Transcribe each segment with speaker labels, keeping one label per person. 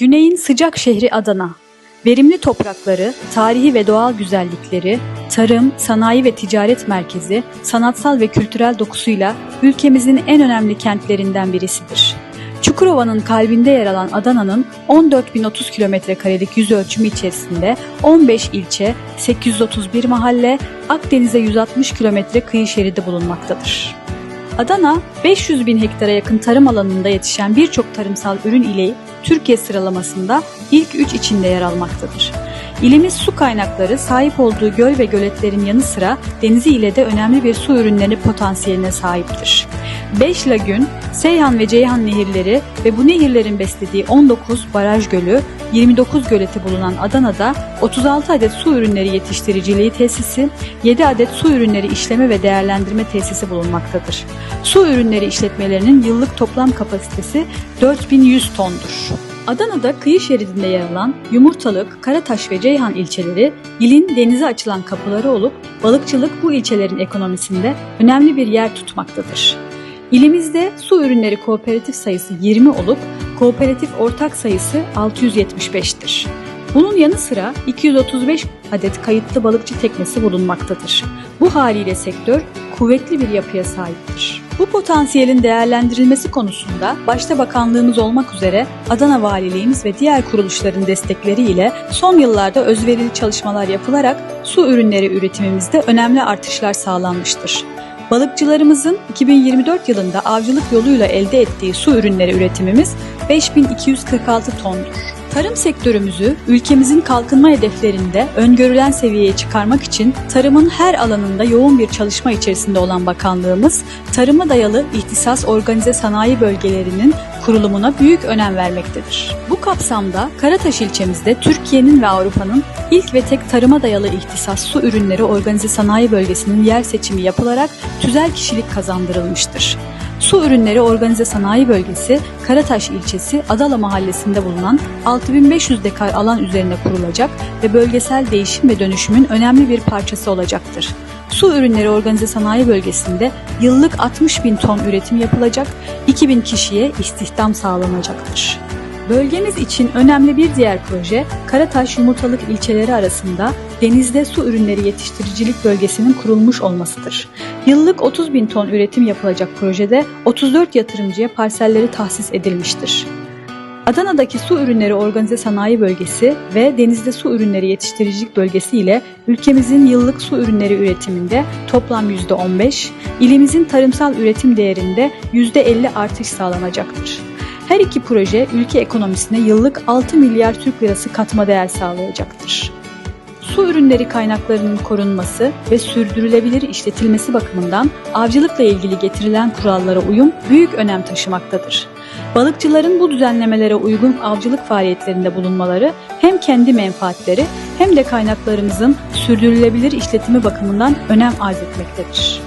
Speaker 1: Güney'in sıcak şehri Adana. Verimli toprakları, tarihi ve doğal güzellikleri, tarım, sanayi ve ticaret merkezi, sanatsal ve kültürel dokusuyla ülkemizin en önemli kentlerinden birisidir. Çukurova'nın kalbinde yer alan Adana'nın 14.030 kilometre karelik yüz ölçümü içerisinde 15 ilçe, 831 mahalle, Akdeniz'e 160 kilometre kıyı şeridi bulunmaktadır. Adana, 500 bin hektara yakın tarım alanında yetişen birçok tarımsal ürün ile Türkiye sıralamasında ilk 3 içinde yer almaktadır. İlimiz su kaynakları sahip olduğu göl ve göletlerin yanı sıra denizi ile de önemli bir su ürünleri potansiyeline sahiptir. 5 lagün, Seyhan ve Ceyhan nehirleri ve bu nehirlerin beslediği 19 baraj gölü, 29 göleti bulunan Adana'da 36 adet su ürünleri yetiştiriciliği tesisi, 7 adet su ürünleri işleme ve değerlendirme tesisi bulunmaktadır. Su ürünleri işletmelerinin yıllık toplam kapasitesi 4100 tondur. Adana'da kıyı şeridinde yer alan Yumurtalık, Karataş ve Ceyhan ilçeleri ilin denize açılan kapıları olup balıkçılık bu ilçelerin ekonomisinde önemli bir yer tutmaktadır. İlimizde su ürünleri kooperatif sayısı 20 olup kooperatif ortak sayısı 675'tir. Bunun yanı sıra 235 adet kayıtlı balıkçı teknesi bulunmaktadır. Bu haliyle sektör kuvvetli bir yapıya sahiptir. Bu potansiyelin değerlendirilmesi konusunda başta bakanlığımız olmak üzere Adana Valiliğimiz ve diğer kuruluşların destekleriyle son yıllarda özverili çalışmalar yapılarak su ürünleri üretimimizde önemli artışlar sağlanmıştır. Balıkçılarımızın 2024 yılında avcılık yoluyla elde ettiği su ürünleri üretimimiz 5246 tondur. Tarım sektörümüzü ülkemizin kalkınma hedeflerinde öngörülen seviyeye çıkarmak için tarımın her alanında yoğun bir çalışma içerisinde olan bakanlığımız, tarıma dayalı ihtisas organize sanayi bölgelerinin kurulumuna büyük önem vermektedir. Bu kapsamda Karataş ilçemizde Türkiye'nin ve Avrupa'nın ilk ve tek tarıma dayalı ihtisas su ürünleri organize sanayi bölgesinin yer seçimi yapılarak tüzel kişilik kazandırılmıştır. Su Ürünleri Organize Sanayi Bölgesi, Karataş ilçesi Adala mahallesinde bulunan 6500 dekar alan üzerine kurulacak ve bölgesel değişim ve dönüşümün önemli bir parçası olacaktır. Su Ürünleri Organize Sanayi Bölgesi'nde yıllık 60 bin ton üretim yapılacak, 2000 kişiye istihdam sağlanacaktır. Bölgemiz için önemli bir diğer proje, Karataş Yumurtalık ilçeleri arasında denizde su ürünleri yetiştiricilik bölgesinin kurulmuş olmasıdır. Yıllık 30 bin ton üretim yapılacak projede 34 yatırımcıya parselleri tahsis edilmiştir. Adana'daki su ürünleri organize sanayi bölgesi ve denizde su ürünleri yetiştiricilik bölgesi ile ülkemizin yıllık su ürünleri üretiminde toplam %15, ilimizin tarımsal üretim değerinde %50 artış sağlanacaktır. Her iki proje ülke ekonomisine yıllık 6 milyar Türk lirası katma değer sağlayacaktır. Su ürünleri kaynaklarının korunması ve sürdürülebilir işletilmesi bakımından avcılıkla ilgili getirilen kurallara uyum büyük önem taşımaktadır. Balıkçıların bu düzenlemelere uygun avcılık faaliyetlerinde bulunmaları hem kendi menfaatleri hem de kaynaklarımızın sürdürülebilir işletimi bakımından önem arz etmektedir.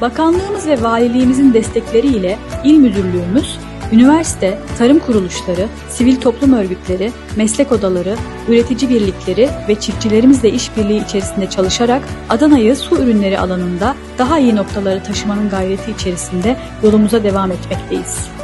Speaker 1: Bakanlığımız ve valiliğimizin destekleriyle il müdürlüğümüz Üniversite, tarım kuruluşları, sivil toplum örgütleri, meslek odaları, üretici birlikleri ve çiftçilerimizle işbirliği içerisinde çalışarak Adana'yı su ürünleri alanında daha iyi noktalara taşımanın gayreti içerisinde yolumuza devam etmekteyiz.